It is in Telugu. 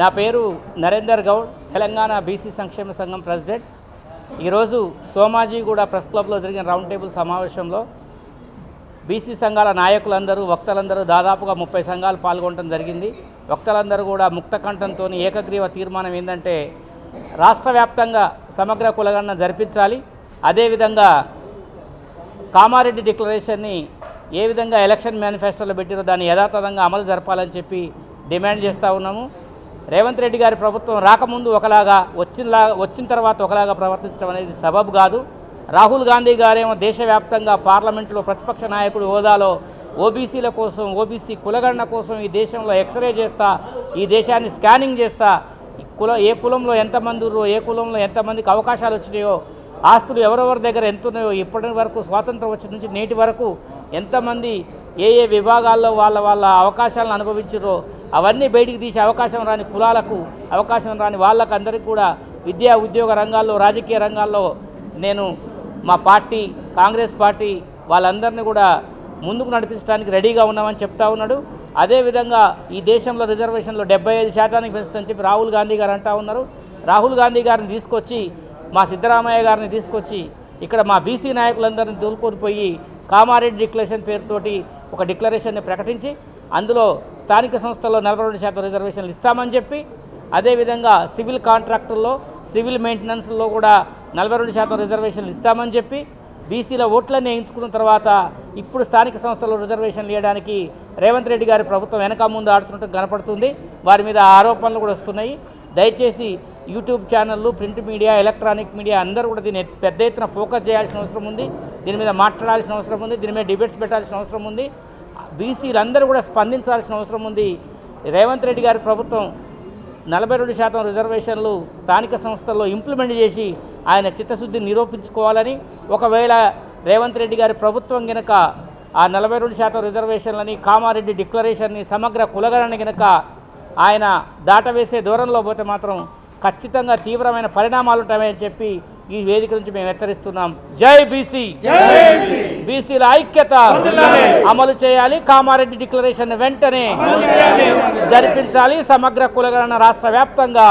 నా పేరు నరేందర్ గౌడ్ తెలంగాణ బీసీ సంక్షేమ సంఘం ప్రెసిడెంట్. ఈరోజు సోమాజిగూడ ప్రెస్ క్లబ్లో జరిగిన రౌండ్ టేబుల్ సమావేశంలో బీసీ సంఘాల నాయకులందరూ వక్తలందరూ దాదాపుగా ముప్పై సంఘాలు పాల్గొనడం జరిగింది. వక్తలందరూ కూడా ముక్త కంఠంతో ఏకగ్రీవ తీర్మానం ఏంటంటే రాష్ట్ర వ్యాప్తంగా సమగ్ర కులగణన జరిపించాలి. అదేవిధంగా కామారెడ్డి డిక్లరేషన్ని ఏ విధంగా ఎలక్షన్ మేనిఫెస్టోలో పెట్టారో దాన్ని యథాతథంగా అమలు జరపాలని చెప్పి డిమాండ్ చేస్తూ ఉన్నాము. రేవంత్ రెడ్డి గారి ప్రభుత్వం రాకముందు ఒకలాగా వచ్చినలా వచ్చిన తర్వాత ఒకలాగా ప్రవర్తించడం అనేది సబబు కాదు. రాహుల్ గాంధీ గారేమో దేశవ్యాప్తంగా పార్లమెంటులో ప్రతిపక్ష నాయకుడు హోదాలో ఓబీసీల కోసం ఓబీసీ కులగణన కోసం ఈ దేశంలో ఎక్స్రే చేస్తా ఈ దేశాన్ని స్కానింగ్ చేస్తా ఈ కుల ఏ కులంలో ఎంతమంది ఉన్నారో ఏ కులంలో ఎంతమందికి అవకాశాలు వచ్చినాయో ఆస్తులు ఎవరెవరి దగ్గర ఎంత ఉన్నాయో ఇప్పటి వరకు స్వాతంత్రం వచ్చిన నుంచి నేటి వరకు ఎంతమంది ఏ ఏ విభాగాల్లో వాళ్ళ వాళ్ళ అవకాశాలను అనుభవించారో అవన్నీ బయటికి తీసే అవకాశం రాని కులాలకు అవకాశం రాని వాళ్ళకు అందరికీ కూడా విద్యా ఉద్యోగ రంగాల్లో రాజకీయ రంగాల్లో నేను మా పార్టీ కాంగ్రెస్ పార్టీ వాళ్ళందరినీ కూడా ముందుకు నడిపించడానికి రెడీగా ఉన్నామని చెప్తా ఉన్నాడు. అదేవిధంగా ఈ దేశంలో రిజర్వేషన్లో డెబ్బై ఐదు శాతానికి పెంచుతని చెప్పి రాహుల్ గాంధీ గారు అంటా ఉన్నారు. రాహుల్ గాంధీ గారిని తీసుకొచ్చి మా సిద్ధరామయ్య గారిని తీసుకొచ్చి ఇక్కడ మా బీసీ నాయకులందరిని తోలుకొని పోయి కామారెడ్డి డిక్లరేషన్ పేరుతోటి ఒక డిక్లరేషన్ని ప్రకటించి అందులో స్థానిక సంస్థల్లో నలభై రెండు శాతం రిజర్వేషన్లు ఇస్తామని చెప్పి అదేవిధంగా సివిల్ కాంట్రాక్టుల్లో సివిల్ మెయింటెనెన్స్లో కూడా నలభై రెండు శాతం రిజర్వేషన్లు ఇస్తామని చెప్పి బీసీల ఓట్లన్నీ వేయించుకున్న తర్వాత ఇప్పుడు స్థానిక సంస్థల్లో రిజర్వేషన్లు ఇవ్వడానికి రేవంత్ రెడ్డి గారి ప్రభుత్వం వెనక ముందు ఆడుతున్నట్టు కనపడుతుంది. వారి మీద ఆరోపణలు కూడా వస్తున్నాయి. దయచేసి యూట్యూబ్ ఛానళ్ళు ప్రింట్ మీడియా ఎలక్ట్రానిక్ మీడియా అందరూ కూడా దీన్ని పెద్ద ఎత్తున ఫోకస్ చేయాల్సిన అవసరం ఉంది. దీని మీద మాట్లాడాల్సిన అవసరం ఉంది. దీని మీద డిబేట్స్ పెట్టాల్సిన అవసరం ఉంది. బీసీలందరూ కూడా స్పందించాల్సిన అవసరం ఉంది. రేవంత్ రెడ్డి గారి ప్రభుత్వం నలభై రెండు శాతం రిజర్వేషన్లు స్థానిక సంస్థల్లో ఇంప్లిమెంట్ చేసి ఆయన చిత్తశుద్ధిని నిరూపించుకోవాలని ఒకవేళ రేవంత్ రెడ్డి గారి ప్రభుత్వం గనక ఆ నలభై రెండు శాతం రిజర్వేషన్లని కామారెడ్డి డిక్లరేషన్ని సమగ్ర కులగణని గనక ఆయన దాటవేసే దూరంలో పోతే మాత్రం ఖచ్చితంగా తీవ్రమైన పరిణామాలు ఉంటాయని చెప్పి ఈ వేదిక నుంచి మేము హెచ్చరిస్తున్నాం. జై బీసీ. బీసీల ఐక్యత అమలు చేయాలి. కామారెడ్డి డిక్లరేషన్ వెంటనే జరిపించాలి. సమగ్ర కులగణన రాష్ట్ర వ్యాప్తంగా.